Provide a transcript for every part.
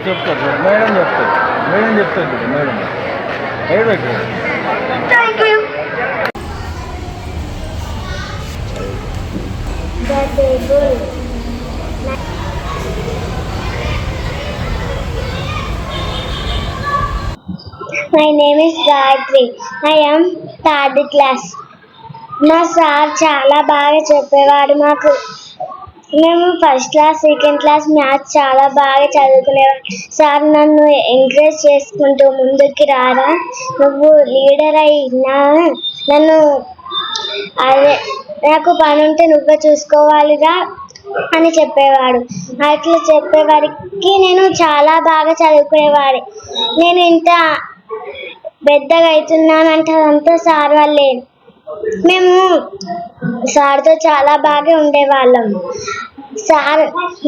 ఏ చెప్తారు మేడం చెప్తారు మేడం చెప్తారు చూడు మేడం ఏడవకు The table. My name is Gayatri. I am third class. మా సార్ చాలా బాగా చెప్పేవాడు మాకు మేము first class second class maths చాలా బాగా చదువుకునేవాడు సార్ నన్ను ఎంకరేజ్ చేసుకుంటూ ముందుకి రారా? నువ్వు లీడర్ అయినా నన్ను అదే నాకు పని ఉంటే నువ్వే చూసుకోవాలిగా అని చెప్పేవాడు. అట్లా చెప్పేవారికి నేను చాలా బాగా చదువుకునేవాడి. నేను ఇంత పెద్దగా అవుతున్నానంటే అదంతా సార్ వాళ్ళే మేము సార్తో చాలా బాగా ఉండేవాళ్ళం. సార్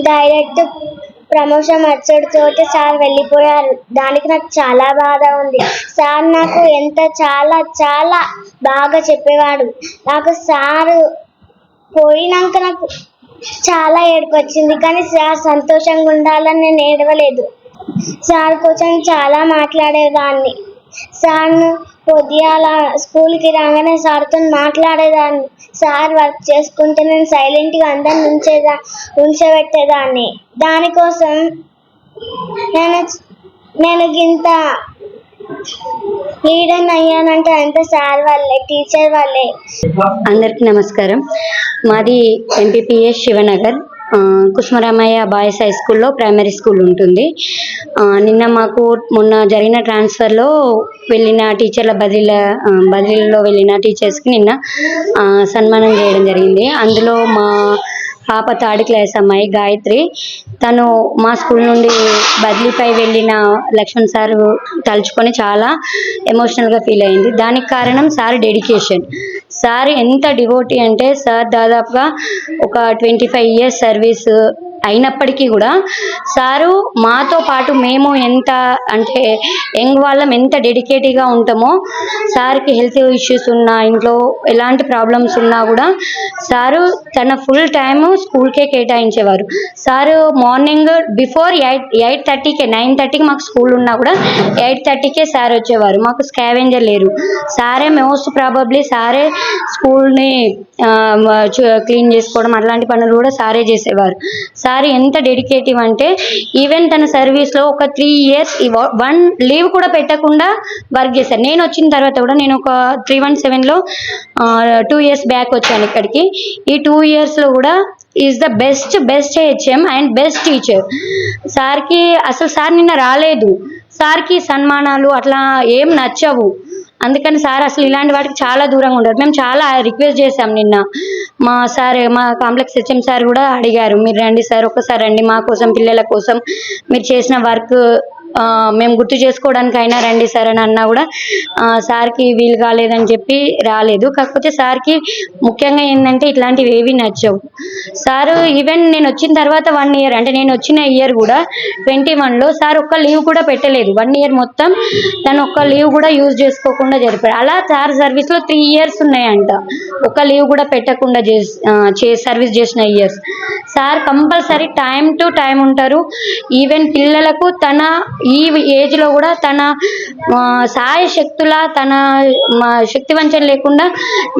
డైరెక్ట్ ప్రమోషన్ వచ్చేటితోటి సార్ వెళ్ళిపోయారు. దానికి నాకు చాలా బాధ ఉంది. సార్ నాకు ఎంత చాలా చాలా బాగా చెప్పేవాడు. నాకు సార్ పోయినాక నాకు చాలా ఏడుపు వచ్చింది కానీ సార్ సంతోషంగా ఉండాలని నేను ఏడవలేదు. సార్ కోసం చాలా మాట్లాడేదాన్ని. సార్ను పొద్దుగాల స్కూల్కి రాగానే సార్తో మాట్లాడేదాన్ని. సార్ వర్క్ చేసుకుంటే నేను సైలెంట్గా అందరిని ఉంచేదా ఉంచబెట్టేదాన్ని దానికోసం నేను నేను ఇంత లీడర్ అయ్యానంటే అంత సార్ వాళ్ళే టీచర్ వాళ్ళే. అందరికీ నమస్కారం. మాది MPPS Shivanagar. Kusumaramayya boys high స్కూల్లో ప్రైమరీ స్కూల్ ఉంటుంది. నిన్న మాకు మొన్న జరిగిన ట్రాన్స్ఫర్లో వెళ్ళిన టీచర్ల బదిలీల బదిలీలో వెళ్ళిన టీచర్స్కి నిన్న సన్మానం చేయడం జరిగింది. అందులో మా పాప థర్డ్ క్లాస్ అమ్మాయి గాయత్రి. తను మా స్కూల్ నుండి బదిలీపై వెళ్ళిన లక్ష్మణ్ సార్ తలుచుకొని చాలా ఎమోషనల్గా ఫీల్ అయింది. దానికి కారణం సార్ డెడికేషన్ సార్ ఎంత డివోటీ అంటే సార్ దాదాపుగా ఒక ట్వంటీ ఫైవ్ ఇయర్స్ సర్వీస్ అయినప్పటికీ కూడా సారు మాతో పాటు మేము ఎంత అంటే యంగ్ వాళ్ళం ఎంత డెడికేటివ్గా ఉంటామో సార్కి హెల్త్ ఇష్యూస్ ఉన్నా ఇంట్లో ఎలాంటి ప్రాబ్లమ్స్ ఉన్నా కూడా సారు తన ఫుల్ టైము స్కూల్కే కేటాయించేవారు. Sir morning before eight eight థర్టీకే నైన్ థర్టీకి మాకు స్కూల్ ఉన్నా కూడా ఎయిట్ థర్టీకే సార్ వచ్చేవారు. మాకు స్కావెంజర్ లేరు. సారే మోస్ట్ ప్రాబబ్లీ సారే స్కూల్ని క్లీన్ చేసుకోవడం అలాంటి పనులు కూడా సారే చేసేవారు. సార్ సార్ ఎంత డెడికేటివ్ అంటే ఈవెన్ తన సర్వీస్లో ఒక త్రీ ఇయర్స్ వన్ లీవ్ కూడా పెట్టకుండా వర్క్ చేశారు. నేను వచ్చిన తర్వాత కూడా నేను ఒక త్రీ వన్ సెవెన్లో టూ ఇయర్స్ బ్యాక్ వచ్చాను ఇక్కడికి. ఈ టూ ఇయర్స్లో కూడా is the best best HM and best teacher సార్కి అసలు సార్ నిన్న రాలేదు. సార్కి సన్మానాలు అట్లా ఏం నచ్చవు. అందుకని సార్ అసలు ఇలాంటి వాటికి చాలా దూరంగా ఉంటారు మేము చాలా రిక్వెస్ట్ చేసాం నిన్న. మా సార్ మా కాంప్లెక్స్ హెచ్ఎం సార్ కూడా అడిగారు. మీరు రండి సార్ ఒక్కసారి రండి మా కోసం పిల్లల కోసం మీరు చేసిన వర్క్ మేము గుర్తు చేసుకోవడానికి అయినా రండి సార్ అని అన్నా కూడా సార్కి వీలు కాలేదని చెప్పి రాలేదు. కాకపోతే సార్కి ముఖ్యంగా ఏంటంటే ఇట్లాంటివి ఏవి నచ్చవు. సార్ ఈవెన్ నేను వచ్చిన తర్వాత వన్ ఇయర్ అంటే నేను వచ్చిన ఇయర్ కూడా ట్వంటీ వన్లో సార్ ఒక్క లీవ్ కూడా పెట్టలేదు. వన్ ఇయర్ మొత్తం తను ఒక్క లీవ్ కూడా యూజ్ చేసుకోకుండా జరిపాడు. అలా సార్ సర్వీస్లో త్రీ ఇయర్స్ ఉన్నాయంట. ఒక్క లీవ్ కూడా పెట్టకుండా చేసి చే సర్వీస్ చేసిన years sir compulsory time to time ఉంటారు. ఈవెన్ పిల్లలకు తన ఈ ఏజ్లో కూడా తన సాయ శక్తుల తన మా శక్తి వంచన లేకుండా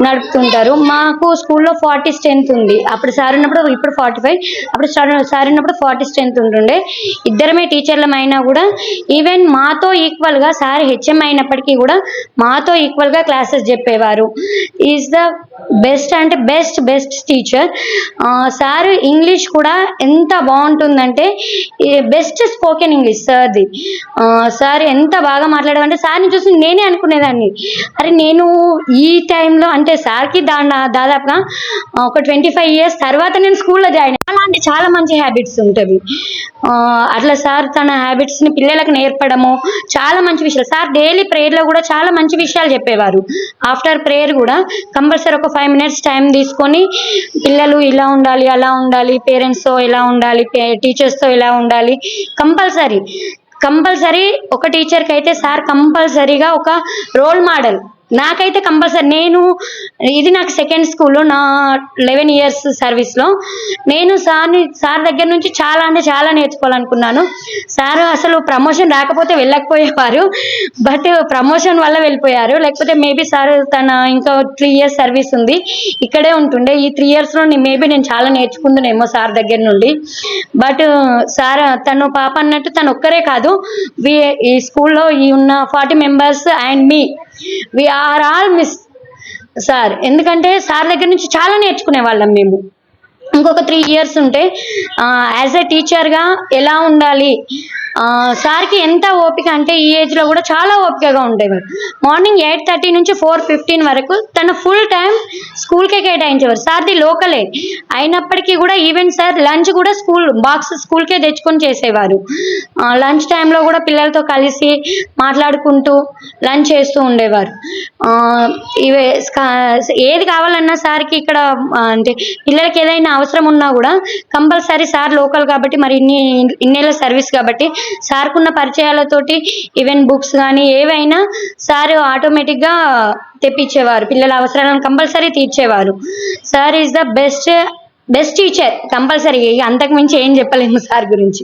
నడుపుతుంటారు. మాకు స్కూల్లో ఫార్టీ స్ట్రెంత్ ఉంది. అప్పుడు సార్ ఉన్నప్పుడు ఇప్పుడు ఫార్టీ ఫైవ్. అప్పుడు సార్ సార్ ఉన్నప్పుడు ఫార్టీ స్ట్రెంత్ ఉంటుండే. ఇద్దరమే టీచర్లం అయినా కూడా ఈవెన్ మాతో ఈక్వల్గా సార్ హెచ్ఎం అయినప్పటికీ కూడా మాతో ఈక్వల్గా క్లాసెస్ చెప్పేవారు. ఈజ్ ద బెస్ట్ అంటే best best teacher sir English కూడా ఎంత బాగుంటుందంటే బెస్ట్ స్పోకెన్ ఇంగ్లీష్ సార్ది సార్ ఎంత బాగా మాట్లాడేవంటే సార్ని చూసి నేనే అనుకునేదాన్ని. అరే నేను ఈ టైంలో అంటే సార్కి దా దాదాపుగా ఒక ట్వంటీ ఫైవ్ ఇయర్స్ తర్వాత నేను స్కూల్లో జాయిన్ అలాంటి చాలా మంచి హ్యాబిట్స్ ఉంటుంది. అట్లా సార్ తన హ్యాబిట్స్ని పిల్లలకు నేర్పడము చాలా మంచి విషయాలు. సార్ డైలీ ప్రేయర్లో కూడా చాలా మంచి విషయాలు చెప్పేవారు. ఆఫ్టర్ ప్రేయర్ కూడా కంపల్సరీ ఒక ఫైవ్ మినిట్స్ టైం తీసుకొని పిల్లలు ఇలా ఉండాలి అలా ఉండాలి పేరెంట్స్తో ఎలా ఉండాలి టీచర్స్తో ఎలా ఉండాలి కంపల్సరీ. కంపల్సరీ ఒక టీచర్కి అయితే సార్ కంపల్సరీగా ఒక రోల్ మోడల్ నాకైతే కంపల్సరీ నేను ఇది నాకు సెకండ్ స్కూల్ నా లెవెన్ ఇయర్స్ సర్వీస్లో నేను సార్ని సార్ దగ్గర నుంచి చాలా అంటే చాలా నేర్చుకోవాలనుకున్నాను. సార్ అసలు ప్రమోషన్ రాకపోతే వెళ్ళకపోయేవారు. బట్ ప్రమోషన్ వల్ల వెళ్ళిపోయారు. లేకపోతే మేబీ సార్ తన ఇంకా త్రీ ఇయర్స్ సర్వీస్ ఉంది. ఇక్కడే ఉంటుండే. ఈ త్రీ ఇయర్స్లో మేబీ నేను చాలా నేర్చుకుందునేమో సార్ దగ్గర నుండి. బట్ సార్ తను పాప అన్నట్టు తను ఒక్కరే కాదు. వి ఈ స్కూల్లో ఈ ఉన్న forty members and me we are all miss sir. ఎందుకంటే సార్ దగ్గర నుంచి చాలా నేర్చుకునే వాళ్ళం మేము. ఇంకొక త్రీ ఇయర్స్ ఉంటే యాజ్ ఎ టీచర్గా ఎలా ఉండాలి? సార్కి ఎంత ఓపిక అంటే ఈ ఏజ్లో కూడా చాలా ఓపికగా ఉండేవారు. మార్నింగ్ ఎయిట్ థర్టీ నుంచి ఫోర్ ఫిఫ్టీన్ వరకు తన ఫుల్ టైం స్కూల్కే కేటాయించేవారు. సార్ది లోకలే. అయినప్పటికీ కూడా ఈవెన్ సార్ లంచ్ కూడా స్కూల్ బాక్స్ స్కూల్కే తెచ్చుకొని చేసేవారు. లంచ్ టైంలో కూడా పిల్లలతో కలిసి మాట్లాడుకుంటూ లంచ్ చేస్తూ ఉండేవారు. ఇవే ఏది కావాలన్నా సార్కి ఇక్కడ అంటే పిల్లలకి ఏదైనా అవసరం ఉన్నా కూడా కంపల్సరీ సార్ లోకల్ కాబట్టి మరి ఇన్ని ఇన్నేళ్ళ సర్వీస్ కాబట్టి సార్కున్న పరిచయాలతోటి ఈవెన్ బుక్స్ కానీ ఏవైనా సార్ ఆటోమేటిక్గా తెప్పించేవారు. పిల్లల అవసరాలను compulsory తీర్చేవారు. Sir is the best best teacher compulsory అంతకు మించి ఏం చెప్పలేము సార్ గురించి.